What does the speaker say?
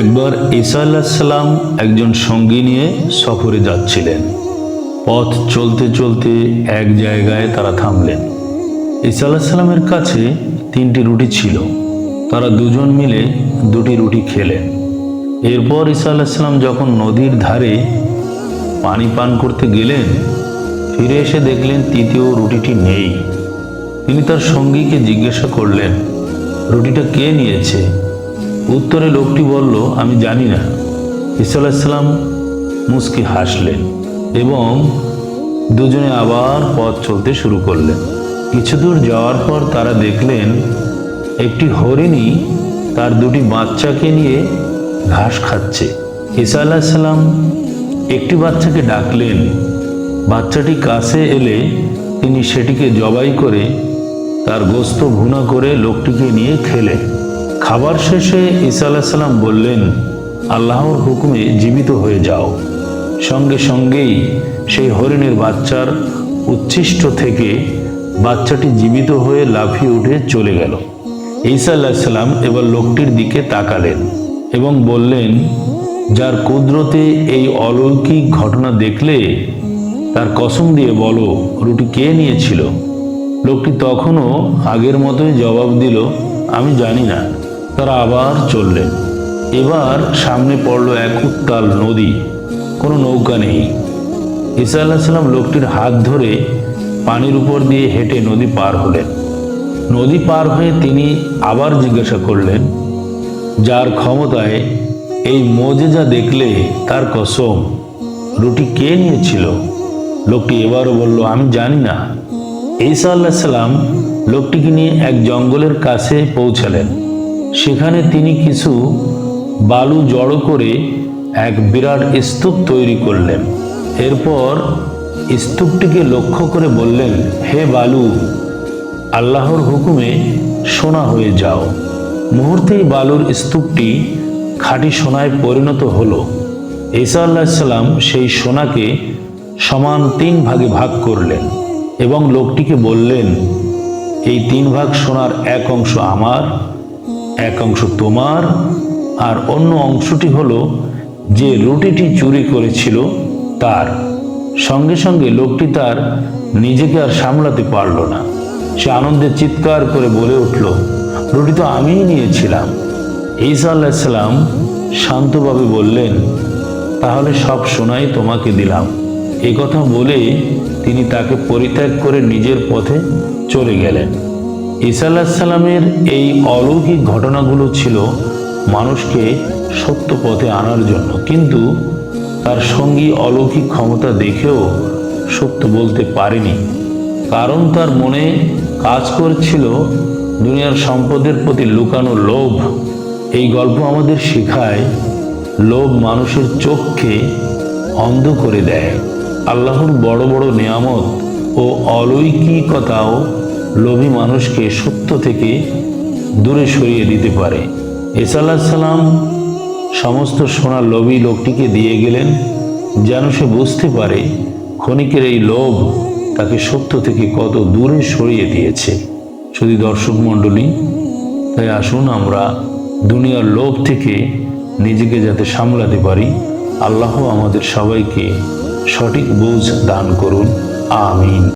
একবার ঈসা আলাহিসাল্লাম একজন সঙ্গী নিয়ে সফরে যাচ্ছিলেন। পথ চলতে চলতে এক জায়গায় তারা থামলেন। ঈসা আলাহিসাল্লামের কাছে তিনটি রুটি ছিল। তারা দুজন মিলে দুটি রুটি খেলেন। এরপর ঈসা আলাহিসাল্লাম যখন নদীর ধারে পানি পান করতে গেলেন, ফিরে এসে দেখলেন তৃতীয় রুটিটি নেই। তিনি তার সঙ্গীকে জিজ্ঞাসা করলেন, রুটিটা কে নিয়েছে? উত্তরে লোকটি বলল, আমি জানি না। আলাহিসাল্লাম মুস্কি হাসলেন এবং দুজনে আবার পথ চলতে শুরু করলেন। কিছু দূর যাওয়ার পর তারা দেখলেন, একটি হরিণী তার দুটি বাচ্চাকে নিয়ে ঘাস খাচ্ছে। ঈসা আলাহিসাল্লাম একটি বাচ্চাকে ডাকলেন, বাচ্চাটি কাছে এলে তিনি সেটিকে জবাই করে তার গোস্ত ভুনা করে লোকটিকে নিয়ে খেলেন। খাবার শেষে ঈসা আলাহিসাল্লাম বললেন, আল্লাহর হুকুমে জীবিত হয়ে যাও। সঙ্গে সঙ্গেই সেই হরিণের বাচ্চার উচ্ছিষ্ট থেকে বাচ্চাটি জীবিত হয়ে লাফিয়ে উঠে চলে গেল। ঈসা আলাহিসাল্লাম এবার লোকটির দিকে তাকালেন এবং বললেন, যার কুদরতে এই অলৌকিক ঘটনা দেখলে তার কসম দিয়ে বলো, রুটি কে নিয়েছিল? লোকটি তখনও আগের মতোই জবাব দিল, আমি জানি না। তারা আবার চললেন। এবার সামনে পড়ল এক উত্তাল নদী। কোনো নৌকা নেই। ঈসা আল্লাহ সাল্লাম লোকটির হাত ধরে পানির উপর দিয়ে হেঁটে নদী পার হলেন। নদী পার হয়ে তিনি আবার জিজ্ঞাসা করলেন, যার ক্ষমতায় এই মোজেজা দেখলে তার কসম রুটি কে নিয়েছিল? লোকটি এবারও বলল, আমি জানি না। ঈসা আল্লাহ সাল্লাম লোকটিকে নিয়ে এক জঙ্গলের কাছে পৌঁছালেন। সেখানে তিনি কিছু বালু জড়ো করে এক বিরাট স্তূপ তৈরি করলেন। এরপর স্তূপটিকে লক্ষ্য করে বললেন, হে বালু, আল্লাহর হুকুমে সোনা হয়ে যাও। মুহূর্তেই বালুর স্তূপটি খাঁটি সোনায় পরিণত হলো। ঈসা আল্লাহ সাল্লাম সেই সোনাকে সমান তিন ভাগে ভাগ করলেন এবং লোকটিকে বললেন, এই তিন ভাগ সোনার এক অংশ আমার এক অংশ তোমার, আর অন্য অংশটি হলো যে রুটিটি চুরি করেছিল তার। সঙ্গে সঙ্গে লোকটি তার নিজেকে আর সামলাতে পারল না। সে আনন্দে চিৎকার করে বলে উঠল, রুটি তো আমিই নিয়েছিলাম। ঈসা আল্লাহিসাল্লাম শান্তভাবে বললেন, তাহলে সব সোনাই তোমাকে দিলাম। এই কথা বলে তিনি তাকে পরিত্যাগ করে নিজের পথে চলে গেলেন। ঈসা আলাহিসাল্লামের এই অলৌকিক ঘটনাগুলো ছিল মানুষকে সত্য পথে আনার জন্য। কিন্তু তার সঙ্গী অলৌকিক ক্ষমতা দেখেও সত্য বলতে পারেনি। কারণ তার মনে কাজ করছিল দুনিয়ার সম্পদের প্রতি লুকানো লোভ। এই গল্প আমাদের শেখায়, লোভ মানুষের চোখকে অন্ধ করে দেয়। আল্লাহর বড় বড় নিয়ামত ও অলৌকিকতাও লোভী মানুষকে সত্য থেকে দূরে সরিয়ে দিতে পারে। এসাল্লাহ সাল্লাম সমস্ত সোনা লোভী লোকটিকে দিয়ে গেলেন, যেন সে বুঝতে পারে ক্ষণিকের এই লোভ তাকে সত্য থেকে কত দূরে সরিয়ে দিয়েছে। শুধু দর্শক মণ্ডলী, তাই আসুন আমরা দুনিয়ার লোভ থেকে নিজেকে যাতে সামলাতে পারি। আল্লাহ আমাদের সবাইকে সঠিক বুঝ দান করুন। আমিন।